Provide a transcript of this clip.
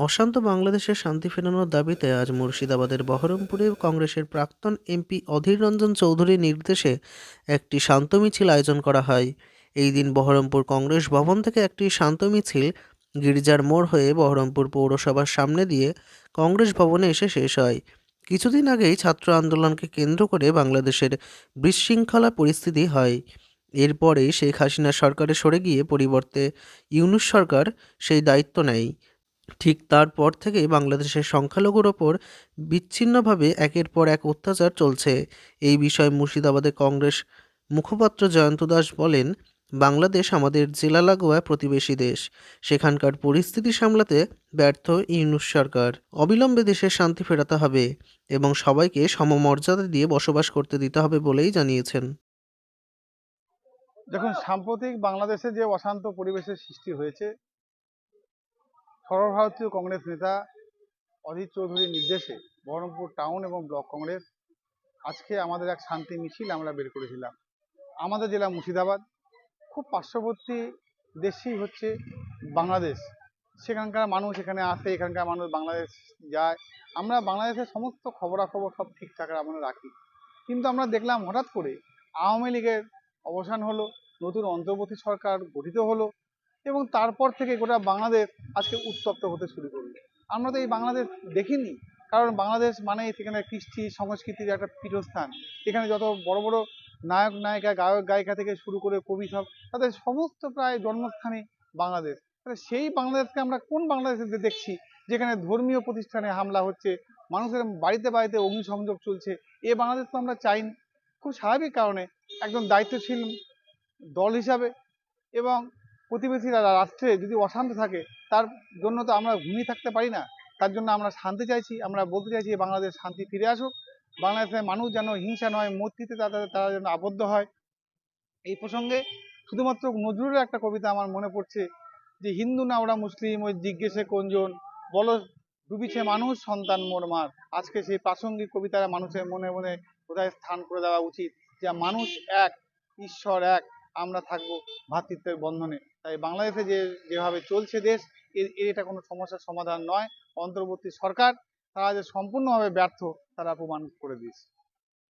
অশান্ত বাংলাদেশের শান্তি ফেরানোর দাবিতে আজ মুর্শিদাবাদের বহরমপুরে কংগ্রেসের প্রাক্তন এমপি অধীর রঞ্জন চৌধুরীর নির্দেশে একটি শান্ত মিছিল আয়োজন করা হয়। এই দিন বহরমপুর কংগ্রেস ভবন থেকে একটি শান্ত মিছিল গির্জার মোড় হয়ে বহরমপুর পৌরসভার সামনে দিয়ে কংগ্রেস ভবনে এসে শেষ হয়। কিছুদিন আগেই ছাত্র আন্দোলনকে কেন্দ্র করে বাংলাদেশের বিশৃঙ্খলা পরিস্থিতি হয়। এরপরেই শেখ হাসিনা সরকারে সরে গিয়ে পরিবর্তে ইউনুস সরকার সেই দায়িত্ব নেয়। ঠিক তারপর থেকেই বাংলাদেশের সংখ্যালঘুর ওপর বিচ্ছিন্নভাবে একের পর এক অত্যাচার চলছে। এই বিষয়ে মুর্শিদাবাদে কংগ্রেস মুখপাত্র জয়ন্ত দাস বলেন, বাংলাদেশ আমাদের জেলা লাগোয়া প্রতিবেশী দেশ। সেখানকার পরিস্থিতি সামলাতে ব্যর্থ ইউনুস সরকার। অবিলম্বে দেশের শান্তি ফেরাতে হবে এবং সবাইকে সমমর্যাদা দিয়ে বসবাস করতে দিতে হবে বলেই জানিয়েছেন। দেখুন, সাম্প্রতিক বাংলাদেশে যে অশান্ত পরিবেশের সৃষ্টি হয়েছে সর্বভারতীয় কংগ্রেস নেতা অধীর চৌধুরীর নির্দেশে বহরমপুর টাউন এবং ব্লক কংগ্রেস আজকে আমাদের এক শান্তি মিছিল আমরা বের করেছিলাম। আমাদের জেলা মুর্শিদাবাদ, খুব পার্শ্ববর্তী দেশই হচ্ছে বাংলাদেশ। সেখানকার মানুষ এখানে আসে, এখানকার মানুষ বাংলাদেশ যায়। আমরা বাংলাদেশের সমস্ত খবরাখবর সব ঠিকঠাক আমরা রাখি। কিন্তু আমরা দেখলাম হঠাৎ করে আওয়ামী লীগের অবসান হলো, নতুন অন্তর্বর্তী সরকার গঠিত হলো এবং তারপর থেকে গোটা বাংলাদেশ আজকে উত্তপ্ত হতে শুরু করল। আমরা তো এই বাংলাদেশ দেখিনি, কারণ বাংলাদেশ মানে সেখানে কৃষ্টি, সংস্কৃতির একটা পীঠস্থান। এখানে যত বড় বড় নায়ক, নায়িকা, গায়ক, গায়িকা থেকে শুরু করে কবি সব, তাদের সমস্ত প্রায় জন্মস্থানে বাংলাদেশ। তাহলে সেই বাংলাদেশকে আমরা কোন বাংলাদেশে দেখছি, যেখানে ধর্মীয় প্রতিষ্ঠানে হামলা হচ্ছে, মানুষের বাড়িতে বাড়িতে অগ্নিসংযোগ চলছে, এ বাংলাদেশ তো আমরা চাইনি খুব স্বাভাবিক কারণে একজন দায়িত্বশীল দল হিসাবে এবং প্রতিবেশী রা- রাষ্ট্রে যদি অশান্ত থাকে, তার জন্য তো আমরা ঘুমিয়ে থাকতে পারি না। তার জন্য আমরা শান্তি চাইছি, আমরা বলতে চাইছি বাংলাদেশ শান্তি ফিরে আসুক। বাংলাদেশের মানুষ যেন হিংসা নয়, মূর্তিতে তাদের তারা যেন আবদ্ধ হয়। এই প্রসঙ্গে শুধুমাত্র নজরুলের একটা কবিতা আমার মনে পড়ছে, যে হিন্দু না ওরা মুসলিম, ওই জিজ্ঞেসে কোনজন? বলো, ডুবিছে মানুষ, সন্তান মোর মার। আজকে সেই প্রাসঙ্গিক কবিতারা মানুষের মনে মনে কোথায় স্থান করে দেওয়া উচিত, যে মানুষ এক, ঈশ্বর এক। আমরা থাকব ভ্রাতৃত্বের বন্ধনে। তাই বাংলাদেশে যে, যেভাবে চলছে দেশ এর এটা কোনো সমস্যার সমাধান নয়। অন্তর্বর্তী সরকার তারা যে সম্পূর্ণভাবে ব্যর্থ, তারা প্রমাণ করে দিয়েছে।